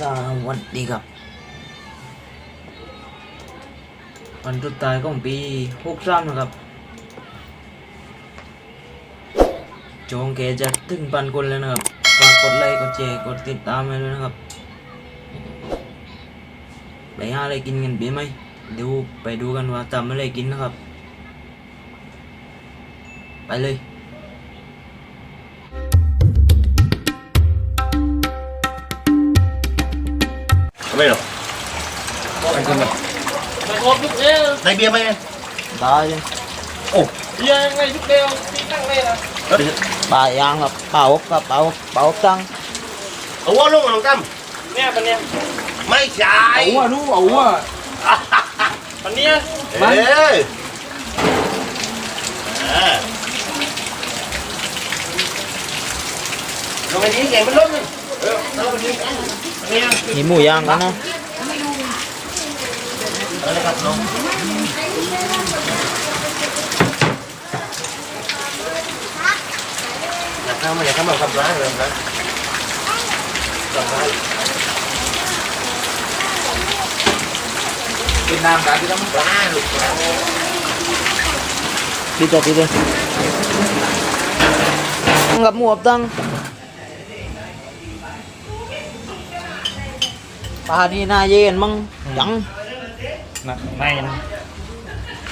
สวัสดีครับ วันสุดท้ายของปีหกสามนะครับโจงเกจะถึงพันคนแล้วนะครับฝากกดไลค์กดแชร์กดติดตามให้ด้วยนะครับ ไปหาอะไรกินกันปีไหมดูไปดูกันว่าทำอะไรกินนะครับ ไปเลย Bây giờ Anh cân này. Mày có giúp thế Đánh bia mấy em? Đó chứ Ồ. Bia em ngay giúp đeo Tí tăng lên à Bà ăn là bà ốc là bà ốc bà ốc tăng Ấu luôn mà đồng tâm Nè bà nè. Mày chạy. Ấu à đúng ấu à. Bà nè. Ê. À. Rồi mày đi kèm bánh lốt đi. Ừ, đâu mày đi มีหมูย่างกันนะข้ามาอย่าเข้ามาทำร้ายเลยนะทำร้ายเป็นน้ำตาที่ต้องปลาหลุดพี่ตัวพี่ตัว ngập mùa tăng ปลาดีน่าเย็นมั้งยังนะไม่นะ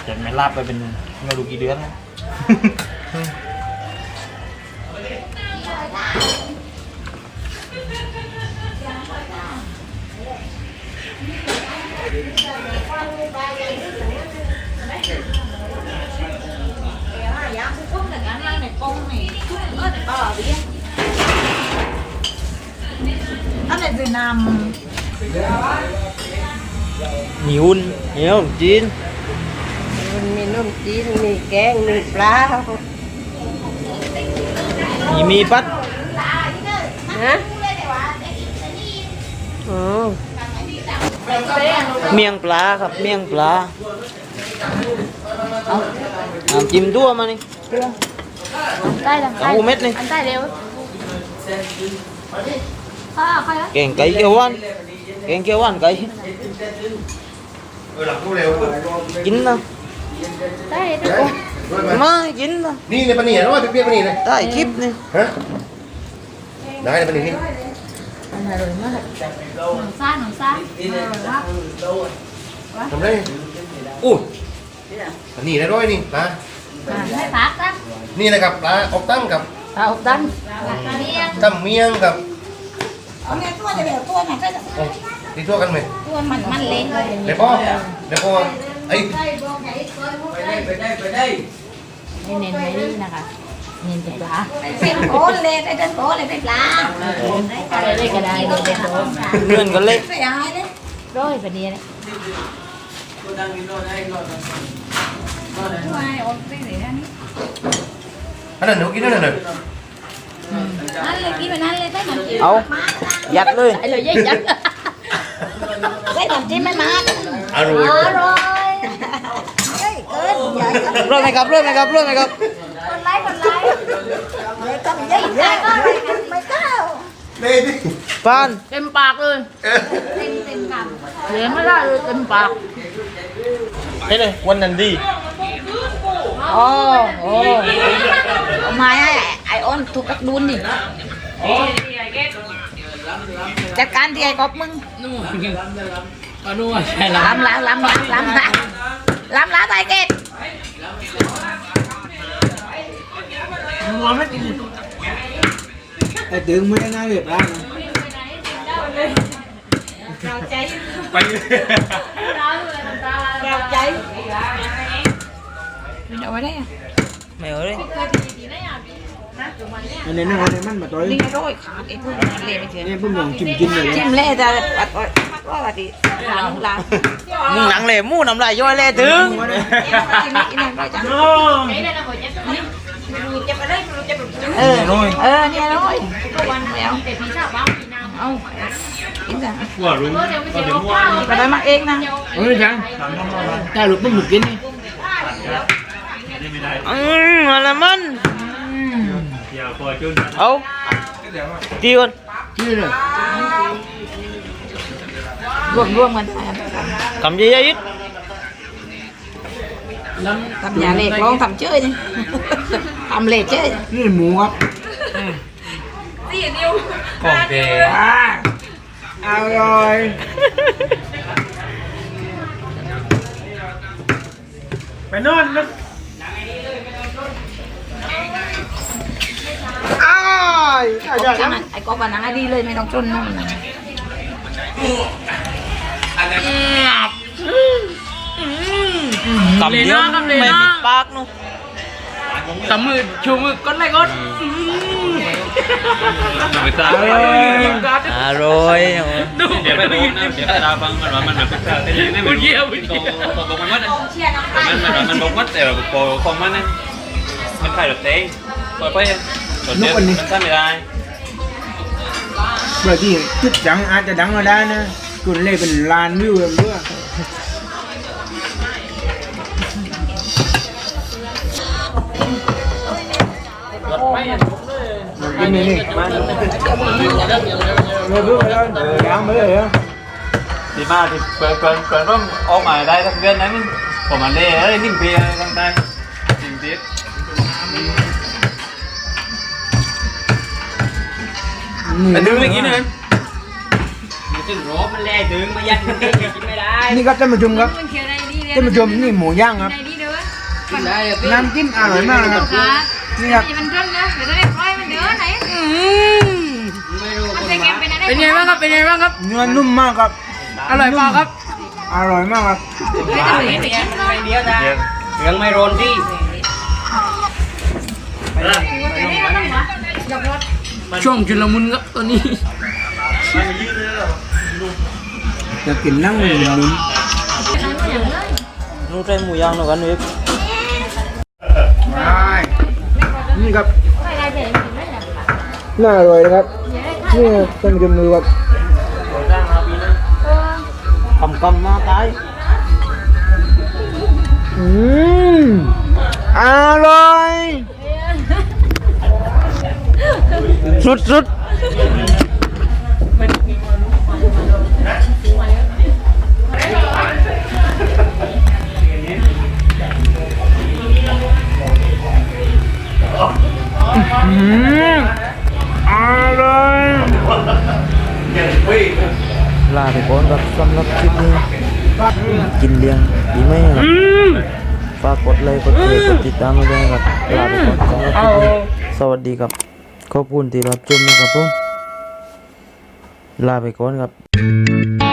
จะไม่ลาบไปเป็นไม่รู้กี่เดือนนะอันนี้ คือน้มีหุ่นเหนียวจีนำมันมีนมจีนมีแกง มีปลามีมีปัดฮะอ๋อเมียงปลาครับเมียงปลาเอาน้ำจิ้มตัวมานี่ได้ละเต้าหู้เม็ดนี่อันได้เร็วอ่าใครละแกงไก่เขียวหวาน แกงเกี่ยวหวนไก่กินนะได้ได้มากินนะนี่ในปนีนะว่าเปียกปนีเลยได้คลิปนี่ฮะได้ในปนีนี่อร่อยมากหนังซ่าหนังซ่าทำได้อู้ปนี่ได้ด้วยนี่นะาให้ปลาตั้งนี่นะครับปลาอบตั้งกับปลาอบตั้งตั้มเมียงกับเอาเนี่ยตัวจะเดี๋ยวตัวไหนก็จะ Dito kan may. Tuan man man lên. Lepo. Lepo. Ay. Pwede, pwede, pwede. Nên nên này đi nè cả. Nên chạy lá. Xem cổ lên, trên cổ lên trên lá. Đây đây cái này rồi đẹp cổ. Nguyên có lên. Phải ai đấy. Rồi phải đi đấy. Cô đang đi rồi đây rồi. Rồi. Ai ổn cái gì đấy. Anh là nấu kín nữa nè. Ừ. Ăn lên kín mình ăn lên tới mình chịu. Ấu. Giặt luôn. Tại là giấy giặt. ยได้น้ำจิ้มเอายัดเลยไอ้เลยยิ่งยักษ์ได้น้ำจิ้มมันมาอร่อยอร่อยเฮ้ยเกินใหญ่ก็เริ่มไหมครับเริ่มไหมครับเริ่มไหมครับคนไล่คนไล่เลยก็ใหญ่ใหญ่ก็อะไรกันไม่ก้าวเด็ดปานเต็มปากเลยเต็มเต็มกำเหลือไม่ได้เลยเต็มปากไอ้เลยวันนั้นดีโอ้โอ้เอาไม้ให้ไอ้อ้นถูกกักดุนดิ จัดการที่ไอ้กอบมึงก็นู่นใช่ละล้ำล้ำล้ำล้ำล้ำล้ำล้ำล้ำไอ้เกดไอ้ตึงไม่ได้ง่ายแบบนั้นไปเราใจเอาไว้ได้อะไม่เอาเลย อันนี้นะอันนี้มันมาตัวนี่ร้อยขาดไอ้พวกนั้นเลยไม่เชื่อนี่เพิ่งลองจิ้มจิ้มเลยจิ้มเล่แต่ปัดว่าว่าว่าดิหลังหลังมึงหนังเลยหมูน้ำลายย้อยเลยถึงจิ้มนี่นี่จังเออเออเนี่ยร้อยทุกวันแล้วแต่พี่ชาวบ้านพี่น้ำเอากินจ้ะว่ารู้เดี๋ยวไปเจอข้าวก็ได้มาเองนะเฮ้ยจังได้หลุดปุ๊บหลุดกินนี่อืมอะไรมัน Ấu. Tiêu Tiêu luôn luôn gồm mình Cầm gì vậy ít. Cầm nhà lệ con cầm chơi đi. Cầm lệ chơi. Cái này mù hấp yêu vậy Còn kìa. À. Ao rồi. Phải nôn lắm อะๆอีกทำยาเล็กลองทำเจ้ยนี่ทำเล็กเจ้ยนี่หมูครับของเกอ่าอร่อยไปนอนนะอ้ายอ้ายกบจังอะไอ้กบอันนั้นอะดีเลยไม่ต้องจนนู่นน่ะคำเดียวไม่ปิดปากเนาะตำมือชูมือก้นไรก้นไม่ตาอร่อยอร่อยเดี๋ยวไปดูนะเดี๋ยวตาฟังมันว่ามันแบบเป็นเต้นนี่มันเยี่ยมตรงตรงมันมัดมันมันมันบอกมัดแต่แบบโปของมันนะมันไข่แบบเต้ปล่อยไป ส่วนเดียวมันทำไม่ได้เมื่อกี้จุดดังอาจจะดังมาได้นะกุนเล่เป็นล้านวิวเลยเพื่อกินนี่นี่ มาเลยเพื่อนเออยังไม่เลยเหรอดีมากที่เปิดเปิดเปิดต้องออกมาได้ทั้งเดือนนั้นผมมันเล่เฮ้ยนิ่งเพียตั้งใจจริงจริงนี่ดึงไปกินเลยนี่ครับท่านผู้ชมครับมันเขียวในดีเลยท่านผู้ชมนี่หมูย่างครับในดีเด้อน้ำจิ้มอร่อยมากนะครับครับนี่ครับมันร้อนนะเดี๋ยวจะได้ปล่อยมันเด้อไหนมันจะเก็บเป็นอะไรเป็นไงบ้างครับเป็นไงบ้างครับเนื้อนุ่มมากครับอร่อยเปล่าครับอร่อยมากครับยังไม่โรนที่ ช่วงชุลมุนครับตอนนี้จะกินนั่งหนุนนู่นใส่หมูย่างหน่อยกันเว้ยนี่ครับน่าอร่อยนะครับนี่ท่านผู้ชมดูครับคำกำมาตายอืมอร่อย สุดสุดอืมอร่อยลาไปก่อนครับสำหรับคลิปนี้ กินเลี้ยงดีไหมครับฝากกดไลค์กดแชร์กดติดตามมาด้วยนะครับลาไปก่อนสำหรับคลิปนี้สวัสดีครับ ขอบคุณที่รับชมนะครับผมลาไปก่อนครับ